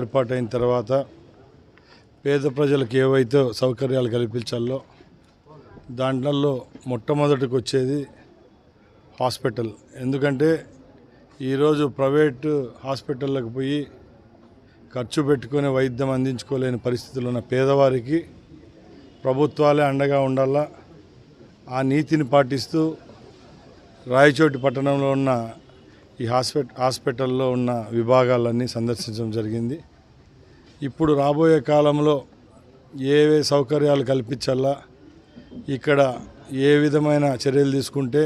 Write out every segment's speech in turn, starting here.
ఏర్పాటైన తర్వాత పేద ప్రజలకు ఏవైతే సౌకర్యాలు కల్పించాలో దాంట్లో మొట్టమొదటికి వచ్చేది హాస్పిటల్. ఎందుకంటే ఈరోజు ప్రైవేటు హాస్పిటళ్ళకు పోయి ఖర్చు పెట్టుకునే వైద్యం అందించుకోలేని పరిస్థితులు ఉన్న పేదవారికి ప్రభుత్వాలే అండగా ఉండాలా? ఆ నీతిని పాటిస్తూ రాయచోటి పట్టణంలో ఉన్న ఈ హాస్పిట హాస్పిటల్లో ఉన్న విభాగాలన్నీ సందర్శించడం జరిగింది. ఇప్పుడు రాబోయే కాలంలో ఏవే సౌకర్యాలు కల్పించాలా ఇక్కడ ఏ విధమైన చర్యలు తీసుకుంటే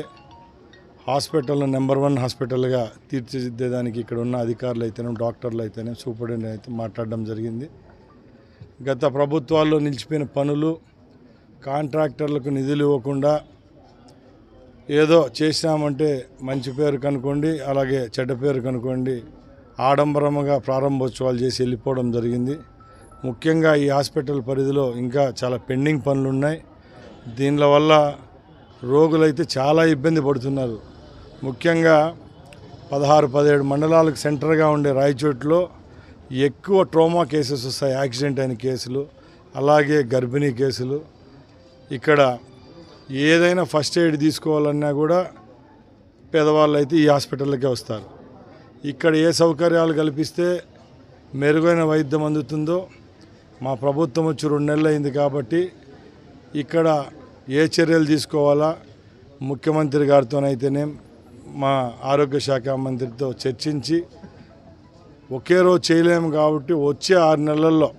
హాస్పిటల్ నెంబర్ వన్ హాస్పిటల్గా తీర్చిదిద్దేదానికి ఇక్కడ ఉన్న అధికారులు అయితేనే డాక్టర్లు అయితేనే సూపరింటెండెంట్ అయితే మాట్లాడడం జరిగింది. గత ప్రభుత్వాల్లో నిలిచిపోయిన పనులు కాంట్రాక్టర్లకు నిధులు ఇవ్వకుండా ఏదో చేసినామంటే మంచి పేరు కనుకోండి అలాగే చెడ్డ పేరు కనుకోండి ఆడంబరముగా ప్రారంభోత్సవాలు చేసి వెళ్ళిపోవడం జరిగింది. ముఖ్యంగా ఈ హాస్పిటల్ పరిధిలో ఇంకా చాలా పెండింగ్ పనులు ఉన్నాయి. దీనిల వల్ల రోగులైతే చాలా ఇబ్బంది పడుతున్నారు. ముఖ్యంగా పదహారు పదిహేడు మండలాలకు సెంటర్గా ఉండే రాయచోట్లో ఎక్కువ ట్రోమా కేసెస్ వస్తాయి. యాక్సిడెంట్ అయిన కేసులు అలాగే గర్భిణీ కేసులు. ఇక్కడ ఏదైనా ఫస్ట్ ఎయిడ్ తీసుకోవాలన్నా కూడా పేదవాళ్ళు అయితే ఈ హాస్పిటల్కే వస్తారు. ఇక్కడ ఏ సౌకర్యాలు కల్పిస్తే మెరుగైన వైద్యం అందుతుందో మా ప్రభుత్వం వచ్చి రెండు నెలలు అయింది కాబట్టి ఇక్కడ ఏ చర్యలు తీసుకోవాలా ముఖ్యమంత్రి గారితోనైతేనే మా ఆరోగ్య శాఖ మంత్రితో చర్చించి ఒకే రోజు చేయలేము కాబట్టి వచ్చే ఆరు నెలల్లో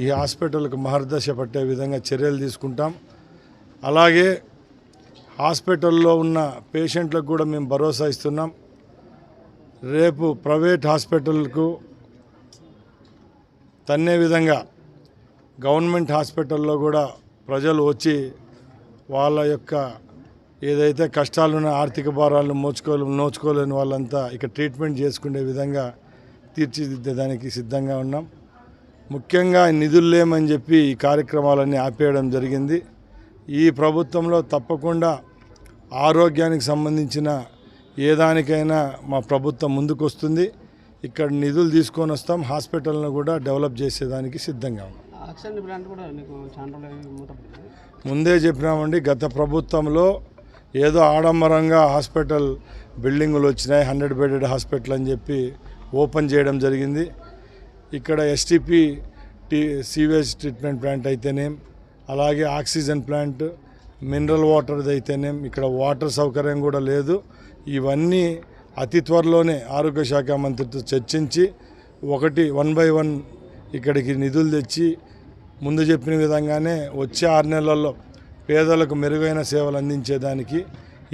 ఈ హాస్పిటల్కి మహర్దశ పట్టే విధంగా చర్యలు తీసుకుంటాం. అలాగే హాస్పిటల్లో ఉన్న పేషెంట్లకు కూడా మేము భరోసా ఇస్తున్నాం. రేపు ప్రైవేట్ హాస్పిటల్కు తన్నే విధంగా గవర్నమెంట్ హాస్పిటల్లో కూడా ప్రజలు వచ్చి వాళ్ళ యొక్క ఏదైతే కష్టాలున్న ఆర్థిక భారాలను మోచుకోలే నోచుకోలేని వాళ్ళంతా ఇక్కడ ట్రీట్మెంట్ చేసుకునే విధంగా తీర్చిదిద్దేదానికి సిద్ధంగా ఉన్నాం. ముఖ్యంగా నిధులు లేమని చెప్పి ఈ కార్యక్రమాలన్నీ ఆపేయడం జరిగింది. ఈ ప్రభుత్వంలో తప్పకుండా ఆరోగ్యానికి సంబంధించిన ఏ దానికైనా మా ప్రభుత్వం ముందుకు వస్తుంది ఇక్కడ నిధులు తీసుకొని వస్తాం. హాస్పిటల్ను కూడా డెవలప్ చేసేదానికి సిద్ధంగా ఉన్నాం. ముందే చెప్పినామండి గత ప్రభుత్వంలో ఏదో ఆడంబరంగా హాస్పిటల్ బిల్డింగులు వచ్చినాయి హండ్రెడ్ బెడెడ్ హాస్పిటల్ అని చెప్పి ఓపెన్ చేయడం జరిగింది. ఇక్కడ STP T sewage treatment plant అయితేనేం అలాగే ఆక్సిజన్ ప్లాంట్ మినరల్ వాటర్ది అయితేనేం ఇక్కడ వాటర్ సౌకర్యం కూడా లేదు. ఇవన్నీ అతి త్వరలోనే ఆరోగ్య శాఖ మంత్రితో చర్చించి ఒకటి వన్ బై వన్ ఇక్కడికి నిధులు తెచ్చి ముందు చెప్పిన విధంగానే వచ్చే ఆరు నెలల్లో పేదలకు మెరుగైన సేవలు అందించేదానికి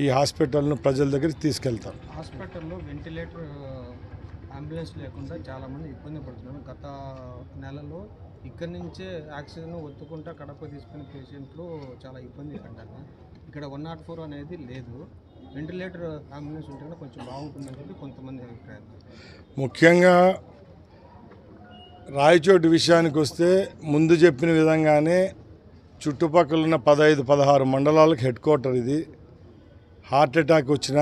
ఈ హాస్పిటల్ను ప్రజల దగ్గరికి తీసుకెళ్తాం. హాస్పిటల్లో వెంటిలేటర్ అంబులెన్స్ లేకుండా చాలామంది ఇబ్బంది పడుతున్నారు. గత నెలలో ఇక్కడి నుంచే ఆక్సిజన్ ఒత్తుకుంటా కడప తీసుకునే పేషెంట్లు చాలా ఇబ్బంది పడ్డారు. ఇక్కడ వన్ నాట్ ఫోర్ అనేది లేదు. వెంటిలేటర్ అంబులెన్స్ ఉంటే కొంచెం బాగుంటుందని చెప్పి కొంతమంది అభిప్రాయం. ముఖ్యంగా రాయచోటి విషయానికి వస్తే ముందు చెప్పిన విధంగానే చుట్టుపక్కల ఉన్న పదహైదు పదహారు మండలాలకు హెడ్ క్వార్టర్ ఇది. హార్ట్ అటాక్ వచ్చిన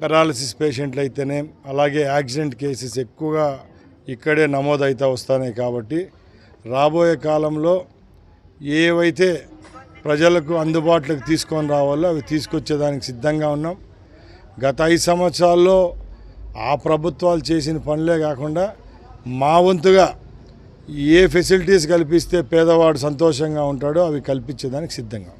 పెరాలసిస్ పేషెంట్లు అయితేనే అలాగే యాక్సిడెంట్ కేసెస్ ఎక్కువగా ఇక్కడే నమోదవుతూ వస్తున్నాయి కాబట్టి రాబోయే కాలంలో ఏవైతే ప్రజలకు అందుబాటులోకి తీసుకొని రావాలో అవి తీసుకొచ్చేదానికి సిద్ధంగా ఉన్నాం. గత ఐదు సంవత్సరాల్లో ఆ ప్రభుత్వాలు చేసిన పనులే కాకుండా మా వంతుగా ఏ ఫెసిలిటీస్ కల్పిస్తే పేదవాడు సంతోషంగా ఉంటాడో అవి కల్పించేదానికి సిద్ధంగా